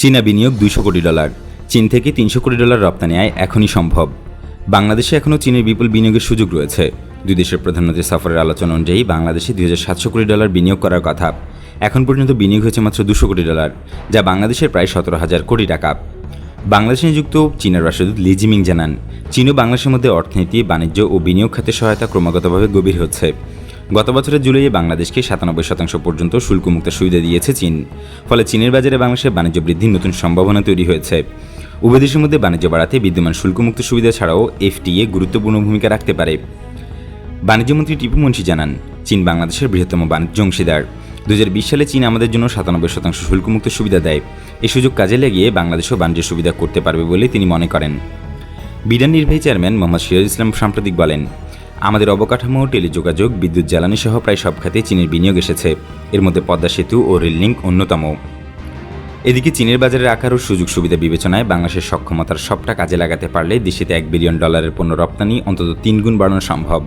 চীনা বিনিয়োগ দুশো কোটি ডলার, চীন থেকে তিনশো কোটি ডলার রপ্তানি আয় এখনই সম্ভব। বাংলাদেশে এখনও চীনের বিপুল বিনিয়োগের সুযোগ রয়েছে। দুই দেশের প্রধানমন্ত্রী সফরের আলোচনা অনুযায়ী বাংলাদেশে দুই হাজার সাতশো কোটি ডলার বিনিয়োগ করার কথা। এখন পর্যন্ত বিনিয়োগ হয়েছে মাত্র দুশো কোটি ডলার, যা বাংলাদেশের প্রায় সতেরো হাজার কোটি টাকা। বাংলাদেশে নিযুক্ত চীনের রাষ্ট্রদূত লি জিমিং জানান, চীন ও বাংলাদেশের মধ্যে অর্থনীতি, বাণিজ্য ও বিনিয়োগ খাতে সহায়তা ক্রমাগতভাবে গভীর হচ্ছে। গত বছরের জুলাইয়ে বাংলাদেশকে সাতানব্বই শতাংশ পর্যন্ত শুল্কমুক্ত সুবিধা দিয়েছে চীন। ফলে চীনের বাজারে বাংলাদেশের বাণিজ্য বৃদ্ধির নতুন সম্ভাবনা তৈরি হয়েছে। উভয় দেশের মধ্যে বাণিজ্য বাড়াতে বিদ্যমান শুল্কমুক্ত সুবিধা ছাড়াও এফটিএ গুরুত্বপূর্ণ ভূমিকা রাখতে পারে। বাণিজ্যমন্ত্রী টিপু মুন্সি জানান, চীন বাংলাদেশের বৃহত্তম বাণিজ্য অংশীদার। দু হাজার বিশ সালে চীন আমাদের জন্য সাতানব্বই শতাংশ শুল্কমুক্ত সুবিধা দেয়। এই সুযোগ কাজে লাগিয়ে বাংলাদেশও বাণিজ্য সুবিধা করতে পারবে বলে তিনি মনে করেন। বিডান নির্বাহী চেয়ারম্যান মোহাম্মদ সিরাজ ইসলাম সাম্প্রতিক বলেন আমাদের অবকাঠামো, টেলিযোগাযোগ, বিদ্যুৎ জ্বালানি সহ প্রায় সব খাতে চীনের বিনিয়োগ এসেছে। এর মধ্যে পদ্মা সেতু ও রেল লিঙ্ক অন্যতম। এদিকে চীনের বাজারের আকার ও সুযোগ সুবিধা বিবেচনায় বাংলাদেশের সক্ষমতার সবটা কাজে লাগাতে পারলে দেশেতে এক বিলিয়ন ডলারের পণ্য রপ্তানি অন্তত তিন গুণ বাড়ানো সম্ভব।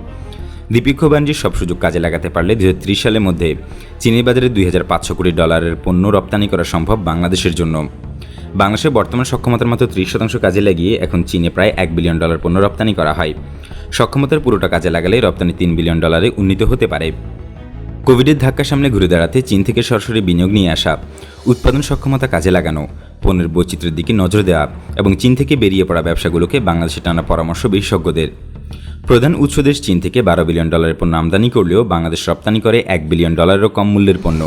দ্বিপক্ষ বাণিজ্যের সব সুযোগ কাজে লাগাতে পারলে দু হাজার ত্রিশ সালের মধ্যে চীনের বাজারে দুই হাজার পাঁচশো কোটি ডলারের পণ্য রপ্তানি করা সম্ভব বাংলাদেশের জন্য। বাংলাদেশের বর্তমান সক্ষমতার মাত্র ত্রিশ শতাংশ কাজে লাগিয়ে এখন চীনে প্রায় এক বিলিয়ন ডলার পণ্য রপ্তানি করা হয়। সক্ষমতার পুরোটা কাজে লাগালে রপ্তানি তিন বিলিয়ন ডলারে উন্নীত হতে পারে। কোভিডের ধাক্কা সামনে ঘুরে দাঁড়াতে চীন থেকে সরাসরি বিনিয়োগ নিয়ে আসা, উৎপাদন সক্ষমতা কাজে লাগানো, পণ্যের বৈচিত্র্যের দিকে নজর দেওয়া এবং চীন থেকে বেরিয়ে পড়া ব্যবসাগুলোকে বাংলাদেশে টানা পরামর্শ বিশেষজ্ঞদের। প্রধান উৎস দেশ চীন থেকে বারো বিলিয়ন ডলারের পণ্য আমদানি করলেও বাংলাদেশ রপ্তানি করে এক বিলিয়ন ডলারেরও কম মূল্যের পণ্য।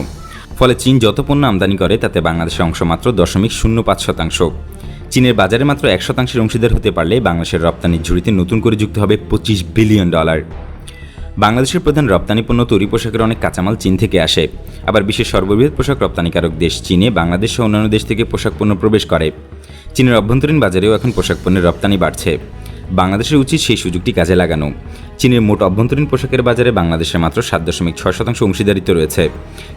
ফলে চীন যত পণ্য আমদানি করে, তাতে বাংলাদেশের অংশ মাত্র দশমিক শূন্য পাঁচ শতাংশ। চীনের বাজারে মাত্র এক শতাংশের অংশীদার হতে পারলে বাংলাদেশের রপ্তানির ঝুড়িতে নতুন করে যুক্ত হবে পঁচিশ বিলিয়ন ডলার। বাংলাদেশের প্রধান রপ্তানি পণ্য, তৈরি পোশাকের অনেক কাঁচামাল চীন থেকে আসে। আবার বিশ্বের সর্ববৃহৎ পোশাক রপ্তানিকারক দেশ চীনে বাংলাদেশ সহ অন্যান্য দেশ থেকে পোশাক পণ্য প্রবেশ করে। চীনের অভ্যন্তরীণ বাজারেও এখন পোশাক পণ্যের রপ্তানি বাড়ছে। বাংলাদেশের উচিত সেই সুযোগটি কাজে লাগানো। চীনের মোট অভ্যন্তরীণ পোশাকের বাজারে বাংলাদেশের মাত্র সাত দশমিক ছয় শতাংশ অংশীদারিত্ব রয়েছে।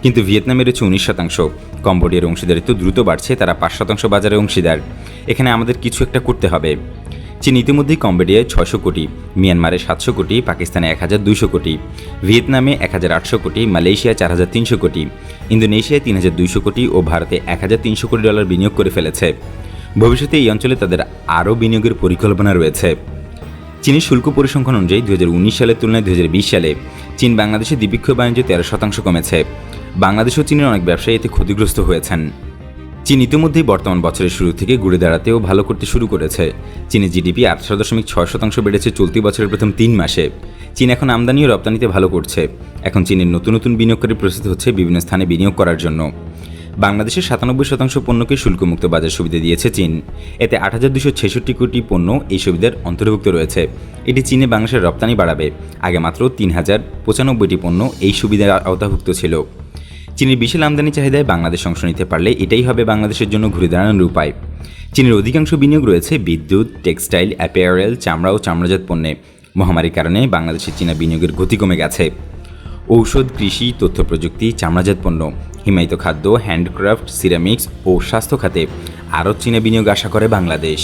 কিন্তু ভিয়েতনামের রয়েছে উনিশ শতাংশ। কম্বোডিয়ার অংশীদারিত্ব দ্রুত বাড়ছে, তারা পাঁচ শতাংশ বাজারে অংশীদার। এখানে আমাদের কিছু একটা করতে হবে। চীন ইতিমধ্যেই কম্বোডিয়ায় ছশো কোটি, মিয়ানমারে সাতশো কোটি, পাকিস্তানে এক হাজার দুইশো কোটি, ভিয়েতনামে এক হাজার আটশো কোটি মালয়েশিয়া চার হাজার তিনশো কোটি, ইন্দোনেশিয়ায় তিন হাজার দুইশো কোটি ও ভারতে এক হাজার তিনশো কোটি ডলার বিনিয়োগ করে ফেলেছে। ভবিষ্যতে এই অঞ্চলে তাদের আরও বিনিয়োগের পরিকল্পনা রয়েছে। চীনের শুল্ক পরিসংখ্যান অনুযায়ী দুই হাজার উনিশ সালের তুলনায় দুই হাজার বিশ সালে চীন বাংলাদেশে দ্বিপক্ষীয় বাণিজ্য তেরো শতাংশ কমেছে। বাংলাদেশ ও চীনের অনেক ব্যবসায়ী এতে ক্ষতিগ্রস্ত হয়েছেন। চীন ইতিমধ্যেই বর্তমান বছরের শুরু থেকে ঘুরে দাঁড়াতেও ভালো করতে শুরু করেছে। চীনের জিডিপি আটশো দশমিক ছয় শতাংশ বেড়েছে চলতি বছরের প্রথম তিন মাসে। চীন এখন আমদানি ও রপ্তানিতে ভালো করছে। এখন চীনের নতুন নতুন বিনিয়োগকারী প্রস্তুত হচ্ছে বিভিন্ন স্থানে বিনিয়োগ করার জন্য। বাংলাদেশের সাতানব্বই শতাংশ পণ্যকে শুল্কমুক্ত বাজার সুবিধা দিয়েছে চীন। এতে আট হাজার দুশো ছেষট্টি কোটি পণ্য এই সুবিধার অন্তর্ভুক্ত রয়েছে। এটি চীনে বাংলাদেশের রপ্তানি বাড়াবে। আগে মাত্র তিন হাজার পঁচানব্বইটি পণ্য এই সুবিধার আওতাভুক্ত ছিল। চীনের বিশাল আমদানি চাহিদায় বাংলাদেশ অংশ নিতে পারলে এটাই হবে বাংলাদেশের জন্য ঘুরে দাঁড়ানোর উপায়। চীনের অধিকাংশ বিনিয়োগ রয়েছে বিদ্যুৎ, টেক্সটাইল, অ্যাপেয়ারেল, চামড়া ও চামড়াজাত পণ্যে। মহামারীর কারণে বাংলাদেশের চীনা বিনিয়োগের গতি কমে গেছে। ঔষধ, কৃষি তথ্য প্রযুক্তি চামড়াজাত পণ্য হিমায়িত খাদ্য হ্যান্ডক্রাফট সিরামিক্স ও স্বাস্থ্য খাতে আরও চীনে বিনিয়োগ আশা করে বাংলাদেশ।